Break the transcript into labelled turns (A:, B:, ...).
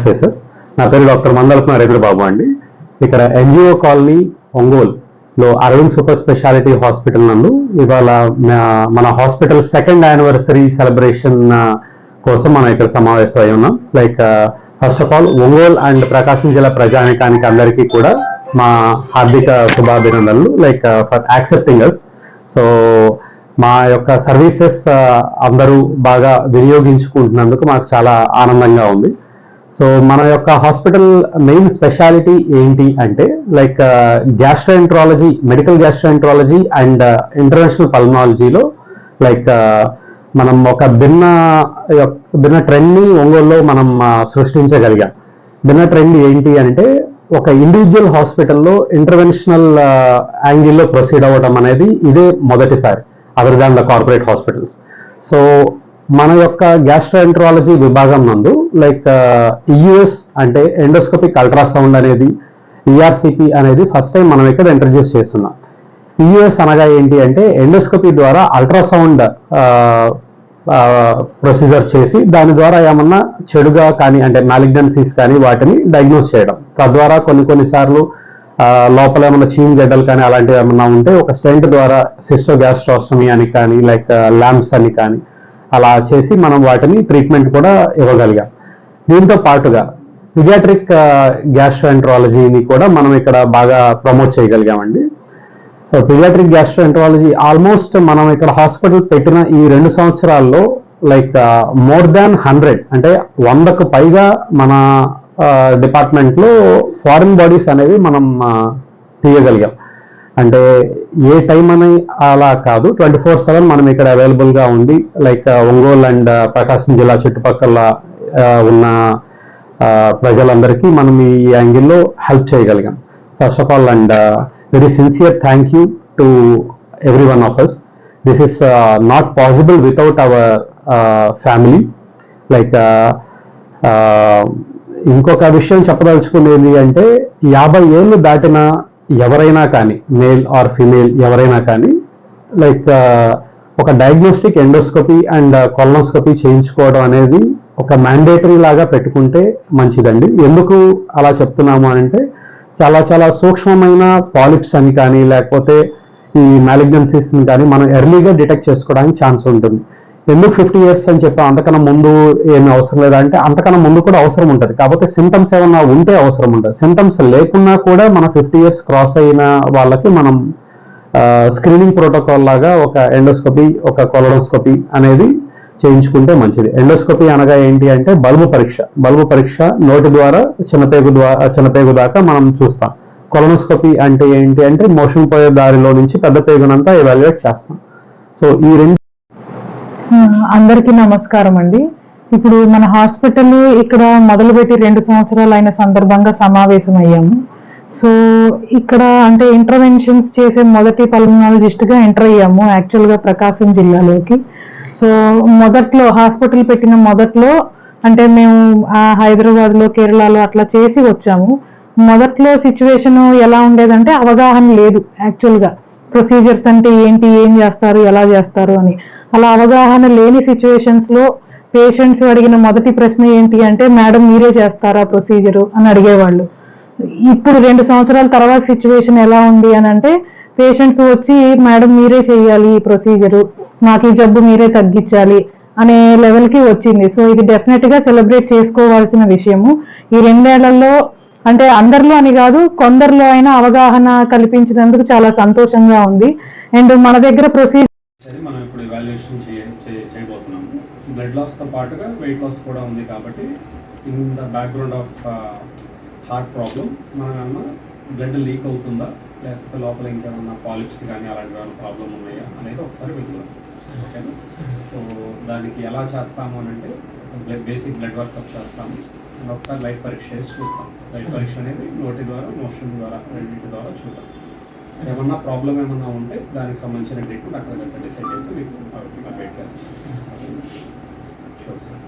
A: నమస్తే సార్. నా పేరు డాక్టర్ మందలపు నరేంద్ర బాబు అండి. ఇక్కడ ఎన్జిఓ కాలనీ ఒంగోలులో అరవింద్ సూపర్ స్పెషాలిటీ హాస్పిటల్ నందు ఇవాళ మన హాస్పిటల్ సెకండ్ యానివర్సరీ సెలబ్రేషన్ కోసం మనం ఇక్కడ సమావేశం అయి ఉన్నాం. Like first of all Ongole and Prakasam జిల్లా ప్రజానికానికి అందరికీ కూడా మా హార్దిక శుభాభినందనలు. Like for accepting us so మా యొక్క సర్వీసెస్ అందరూ బాగా వినియోగించుకుంటున్నందుకు మాకు చాలా ఆనందంగా ఉంది. సో మన యొక్క హాస్పిటల్ మెయిన్ స్పెషాలిటీ ఏంటి అంటే like gastroenterology medical gastroenterology and international పల్మాలజీలో like మనం ఒక భిన్న యొక్క- భిన్న ట్రెండ్ని ఒంగోలులో మనం సృష్టించగలిగాం. భిన్న ట్రెండ్ ఏంటి అంటే ఒక ఇండివిజువల్ హాస్పిటల్లో ఇంటర్వెన్షనల్ యాంగిల్లో ప్రొసీడ్ అవ్వడం అనేది ఇదే మొదటిసారి other than the corporate hospitals. So మన యొక్క గ్యాస్ట్రోఎంట్రాలజీ విభాగం నందు లైక్ యుఎస్ uh, అంటే ఎండోస్కోపిక్ అల్ట్రాసౌండ్ అనేది ఈఆర్సిపి అనేది ఫస్ట్ టైం మనం ఇక్కడ ఇంట్రడ్యూస్ చేస్తున్నాం. ఈయుఎస్ అనగా ఏంటి అంటే ఎండోస్కోపీ ద్వారా అల్ట్రాసౌండ్ ప్రొసీజర్ uh, uh, చేసి దాని ద్వారా ఏమన్నా చెడుగా కానీ అంటే మ్యాలిగ్నెన్సీస్ కానీ వాటిని డయాగ్నోస్ చేయడం. తద్వారా కొన్ని కొన్నిసార్లు లోపల ఏమన్నా చీమ్ గడ్డలు కానీ అలాంటివి ఏమన్నా ఉంటే ఒక స్టెంట్ ద్వారా సిస్టో గ్యాస్ట్రాస్టమీ అని కానీ లైక్ ల్యాంప్స్ అని కానీ అలా చేసి మనం వాటిని ట్రీట్మెంట్ కూడా ఇవ్వగలిగాం. దీంతో పాటుగా పిడియాట్రిక్ గ్యాస్ట్రోఎంట్రాలజీని కూడా మనం ఇక్కడ బాగా ప్రమోట్ చేయగలిగామండి. పిడియాట్రిక్ గ్యాస్ట్రోఎంట్రాలజీ ఆల్మోస్ట్ మనం ఇక్కడ హాస్పిటల్ పెట్టిన ఈ రెండు సంవత్సరాల్లో లైక్ మోర్ దాన్ హండ్రెడ్ అంటే వందకు పైగా మన డిపార్ట్మెంట్లో ఫారిన్ బాడీస్ అనేవి మనం తీయగలిగాం. అంటే ఏ టైం అని అలా కాదు. ట్వంటీ ఫోర్ సెవెన్ మనం ఇక్కడ అవైలబుల్గా ఉంది లైక్ ఒంగోలు అండ్ ప్రకాశం జిల్లా చుట్టుపక్కల ఉన్న ప్రజలందరికీ మనం ఈ యాంగిల్లో హెల్ప్ చేయగలిగాం. First of all and very sincere thank you to every one of us this is not possible without our family like ఇంకొక విషయం చెప్పదలుచుకునేది అంటే యాభై ఏళ్ళు దాటిన ఎవరైనా కానీ మేల్ ఆర్ ఫిమేల్ ఎవరైనా కానీ లైక్ uh, ఒక డయాగ్నోస్టిక్ ఎండోస్కోపీ అండ్ కొలనోస్కోపీ చేయించుకోవడం అనేది ఒక మ్యాండేటరీ లాగా పెట్టుకుంటే మంచిదండి. ఎందుకు అలా చెప్తున్నాము అంటే చాలా చాలా సూక్ష్మమైన పాలిప్స్ అని కానీ లేకపోతే ఈ మ్యాలిగ్నెన్సీస్ కానీ మనం ఎర్లీగా డిటెక్ట్ చేసుకోవడానికి ఛాన్స్ ఉంటుంది. ఎందుకు ఫిఫ్టీ ఇయర్స్ అని చెప్పి అంతకన్నా ముందు ఏమి అవసరం లేదా అంటే అంతకన్నా ముందు కూడా అవసరం ఉంటుంది. కాకపోతే సిమ్టమ్స్ ఏమన్నా ఉంటే అవసరం ఉంటుంది. సిమ్టమ్స్ లేకున్నా కూడా మన ఫిఫ్టీ ఇయర్స్ క్రాస్ అయిన వాళ్ళకి మనం స్క్రీనింగ్ ప్రోటోకాల్ లాగా ఒక ఎండోస్కోపీ ఒక కొలడోస్కోపీ అనేది చేయించుకుంటే మంచిది. ఎండోస్కోపీ అనగా ఏంటి అంటే బల్బు పరీక్ష. బల్బు పరీక్ష నోటి ద్వారా చిన్నపేగు ద్వారా చిన్నపేగు దాకా మనం చూస్తాం. కొలనోస్కోపీ అంటే ఏంటి అంటే మోషన్ పోయే దారిలో నుంచి పెద్ద పేగునంతా ఎవాల్యుయేట్ చేస్తాం. సో ఈ రెండు
B: అందరికీ నమస్కారం అండి. ఇప్పుడు మన హాస్పిటల్ ఇక్కడ మొదలుపెట్టి రెండు సంవత్సరాలు అయిన సందర్భంగా సమావేశం అయ్యాము సో ఇక్కడ అంటే ఇంటర్వెన్షన్స్ చేసే మొదటి పల్మనాలజిస్ట్గా ఎంటర్ అయ్యాము యాక్చువల్గా ప్రకాశం జిల్లాలోకి. సో మొదట్లో హాస్పిటల్ పెట్టిన మొదట్లో అంటే మేము ఆ కేరళలో అట్లా చేసి వచ్చాము. మొదట్లో సిచ్యువేషన్ ఎలా ఉండేదంటే అవగాహన లేదు యాక్చువల్గా ప్రొసీజర్స్ అంటే ఏంటి ఏం చేస్తారు ఎలా చేస్తారు అని. అలా అవగాహన లేని సిచ్యువేషన్స్లో పేషెంట్స్ అడిగిన మొదటి ప్రశ్న ఏంటి అంటే మేడం మీరే చేస్తారా ప్రొసీజర్ అని అడిగేవాళ్ళు. ఇప్పుడు రెండు సంవత్సరాల తర్వాత సిచ్యువేషన్ ఎలా ఉంది అని అంటే పేషెంట్స్ వచ్చి మేడం మీరే చేయాలి ఈ ప్రొసీజర్ మాకు ఈ జబ్బు మీరే తగ్గించాలి అనే లెవెల్కి వచ్చింది. సో ఇది డెఫినెట్గా సెలబ్రేట్ చేసుకోవాల్సిన విషయము. ఈ రెండేళ్ళలో అంటే అందరిలో అని కాదు కొందరిలో అయినా అవగాహన కల్పించినందుకు చాలా సంతోషంగా ఉంది. అండ్ మన దగ్గర ప్రొసీజర్
C: సరే మనం ఇప్పుడు ఇవాల్యుయేషన్ చేయ చేయబోతున్నాము. బ్లడ్ లాస్తో పాటుగా వెయిట్ లాస్ కూడా ఉంది కాబట్టి in the background of heart problem మనం బ్లడ్ లీక్ అవుతుందా? లేకపోతే లోపల ఇంకేమన్నా పాలిప్స్ కానీ అలాంటి ఏమైనా ప్రాబ్లం ఉన్నాయా? అనేది ఒకసారి వెతుకుదాం ఓకేనా సో దానికి ఎలా చేస్తాము అని అంటే బ్లడ్ బేసిక్ బ్లడ్ వర్కప్ చేస్తాము. అండ్ ఒకసారి లైట్ పరీక్ష చేసి చూస్తాం. లైట్ పరీక్ష అనేది నోటి ద్వారా మోషన్ ద్వారా రెండింటి ద్వారా చూద్దాం. ఏమన్నా ప్రాబ్లం ఏమన్నా ఉంటే దానికి సంబంధించిన ట్రీట్మెంట్ అక్కడ డిసైడ్ చేసి మీకు అప్డేట్ చేస్తాం. Sure sir